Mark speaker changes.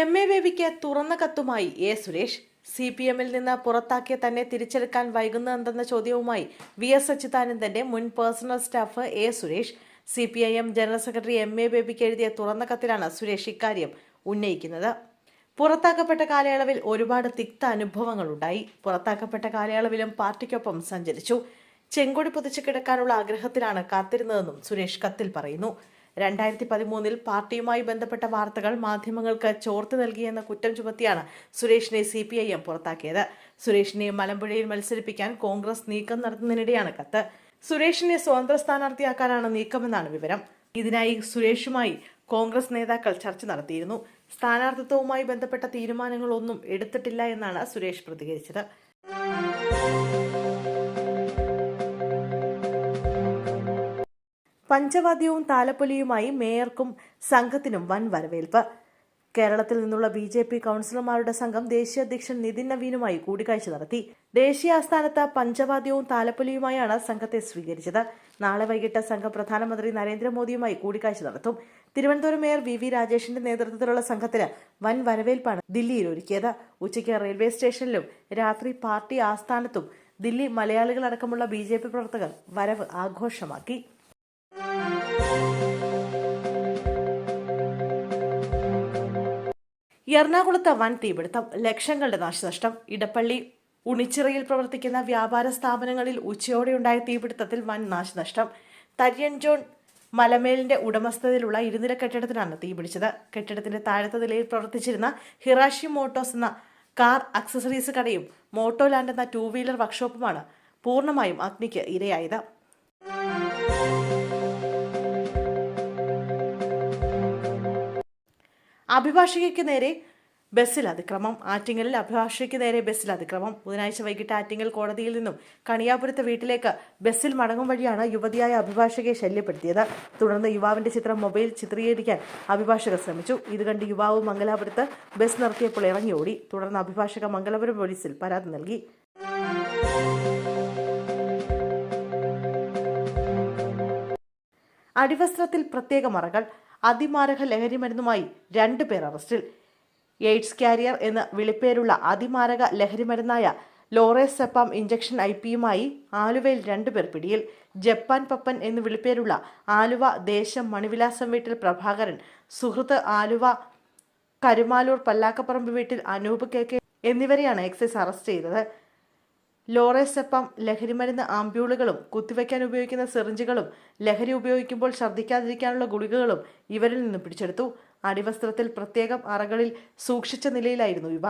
Speaker 1: M A ബേബിക്ക് തുറന്ന കത്തുമായി എ സുരേഷ്. സി പി എമ്മിൽ നിന്ന് പുറത്താക്കിയ തന്നെ തിരിച്ചെടുക്കാൻ വൈകുന്നതെന്ന ചോദ്യവുമായി വി എസ് അച്യുതാനന്ദന്റെ മുൻ personal staff A Suresh. C P I M general secretary M A ബേബിക്ക് എഴുതിയ തുറന്ന കത്തിലാണ് സുരേഷ് ഇക്കാര്യം ഉന്നയിക്കുന്നത്. പുറത്താക്കപ്പെട്ട കാലയളവിൽ ഒരുപാട് തിക്ത അനുഭവങ്ങളുണ്ടായി. പുറത്താക്കപ്പെട്ട കാലയളവിലും പാർട്ടിക്കൊപ്പം സഞ്ചരിച്ചു. ചെങ്കൊടി പൊതിച്ചു കിടക്കാനുള്ള ആഗ്രഹത്തിലാണ് കാത്തിരുന്നതെന്നും സുരേഷ് കത്തിൽ പറയുന്നു. രണ്ടായിരത്തി പതിമൂന്നിൽ പാർട്ടിയുമായി ബന്ധപ്പെട്ട വാർത്തകൾ മാധ്യമങ്ങൾക്ക് ചോർത്ത് നൽകിയെന്ന കുറ്റം ചുമത്തിയാണ് സുരേഷിനെ സി പി ഐ എം പുറത്താക്കിയത്. സുരേഷിനെ മലമ്പുഴയിൽ മത്സരിപ്പിക്കാൻ കോൺഗ്രസ് നീക്കം നടത്തുന്നതിനിടെയാണ് കത്ത്. സുരേഷിനെ സ്വതന്ത്ര സ്ഥാനാർത്ഥിയാക്കാനാണ് നീക്കമെന്നാണ് വിവരം. ഇതിനായി സുരേഷുമായി കോൺഗ്രസ് നേതാക്കൾ ചർച്ച നടത്തിയിരുന്നു. സ്ഥാനാർത്ഥിത്വവുമായി ബന്ധപ്പെട്ട തീരുമാനങ്ങളൊന്നും എടുത്തിട്ടില്ല എന്നാണ് സുരേഷ് പ്രതികരിച്ചത്. പഞ്ചവാദ്യവും താലപ്പൊലിയുമായി മേയർക്കും സംഘത്തിനും വൻ വരവേൽപ്പ്. കേരളത്തിൽ നിന്നുള്ള ബി ജെ പി കൗൺസിലർമാരുടെ സംഘം ദേശീയ അധ്യക്ഷൻ നിതിൻ നവീനുമായി കൂടിക്കാഴ്ച നടത്തി. ദേശീയ ആസ്ഥാനത്ത് പഞ്ചവാദ്യവും താലപ്പൊലിയുമായാണ് സംഘത്തെ സ്വീകരിച്ചത്. നാളെ വൈകിട്ട് സംഘം പ്രധാനമന്ത്രി നരേന്ദ്രമോദിയുമായി കൂടിക്കാഴ്ച നടത്തും. തിരുവനന്തപുരം മേയർ വി വി രാജേഷിന്റെ നേതൃത്വത്തിലുള്ള സംഘത്തിന് വൻ വരവേൽപ്പാണ് ദില്ലിയിൽ ഒരുക്കിയത്. ഉച്ചയ്ക്ക് റെയിൽവേ സ്റ്റേഷനിലും രാത്രി പാർട്ടി ആസ്ഥാനത്തും ദില്ലി മലയാളികളടക്കമുള്ള ബി പ്രവർത്തകർ വരവ് ആഘോഷമാക്കി. എറണാകുളത്ത് വൻ തീപിടുത്തം ലക്ഷങ്ങളുടെ നാശനഷ്ടം ഇടപ്പള്ളി ഉണിച്ചിറയിൽ പ്രവർത്തിക്കുന്ന വ്യാപാര സ്ഥാപനങ്ങളിൽ ഉച്ചയോടെയുണ്ടായ തീപിടുത്തത്തിൽ വൻ നാശനഷ്ടം. തര്യൻ ജോൺ മലമേലിന്റെ ഉടമസ്ഥതയിലുള്ള ഇരുനില കെട്ടിടത്തിനാണ് തീപിടിച്ചത്. കെട്ടിടത്തിന്റെ താഴത്തെ നിലയിൽ പ്രവർത്തിച്ചിരുന്ന ഹിറാഷി മോട്ടോസ് എന്ന കാർ അക്സസറീസ് കടയും മോട്ടോലാൻഡ് എന്ന ടൂ വീലർ വർക്ക്ഷോപ്പുമാണ് പൂർണമായും അഗ്നിക്ക് ഇരയായത്. അഭിഭാഷകയ്ക്ക് നേരെ ബസ്സിൽ അതിക്രമം. ആറ്റിങ്ങലിൽ അഭിഭാഷകയ്ക്ക് നേരെ ബസ്സിൽ അതിക്രമം. ബുധനാഴ്ച വൈകിട്ട് ആറ്റിങ്ങൽ കോടതിയിൽ നിന്നും കണിയാപുരത്ത് വീട്ടിലേക്ക് ബസ്സിൽ മടങ്ങും വഴിയാണ് യുവതിയായ അഭിഭാഷകയെ ശല്യപ്പെടുത്തിയത്. തുടർന്ന് യുവാവിന്റെ ചിത്രം മൊബൈൽ ചിത്രീകരിക്കാൻ അഭിഭാഷകർ ശ്രമിച്ചു. ഇത് കണ്ട് യുവാവ് മംഗലാപുരത്ത് ബസ് നിർത്തിയപ്പോൾ ഇറങ്ങി ഓടി തുടർന്ന് അഭിഭാഷക മംഗലാപുരം പോലീസിൽ പരാതി നൽകി. അടിവസ്ത്രത്തിൽ പ്രത്യേക മറകൾ. അതിമാരക ലഹരി മരുന്നുമായി രണ്ടു പേർ അറസ്റ്റിൽ. എയ്ഡ്സ് കാരിയർ എന്ന് വിളിപ്പേരുള്ള അതിമാരക ലഹരി മരുന്നായ ലോറേസെപ്പാം ഇഞ്ചക്ഷൻ ഐ പിയുമായി ആലുവയിൽ രണ്ടുപേർ പിടിയിൽ. ജപ്പാൻ പപ്പൻ എന്ന് വിളിപ്പേരുള്ള ആലുവ ദേശം മണിവിലാസം വീട്ടിൽ പ്രഭാകരൻ സുഹൃത്ത് ആലുവ കരുമാലൂർ പല്ലാക്കപ്പറമ്പ് വീട്ടിൽ അനൂപ് കെ കെ എന്നിവരെയാണ് എക്സൈസ് അറസ്റ്റ് ചെയ്തത്. ലോറേസെപ്പം ലഹരിമരുന്ന് ആംബ്യൂളുകളും കുത്തിവയ്ക്കാൻ ഉപയോഗിക്കുന്ന സിറിഞ്ചുകളും ലഹരി ഉപയോഗിക്കുമ്പോൾ ഛർദ്ദിക്കാതിരിക്കാനുള്ള ഗുളികകളും ഇവരിൽ നിന്ന് പിടിച്ചെടുത്തു. അടിവസ്ത്രത്തിൽ പ്രത്യേകം അറകളിൽ സൂക്ഷിച്ച നിലയിലായിരുന്നു ഇവ.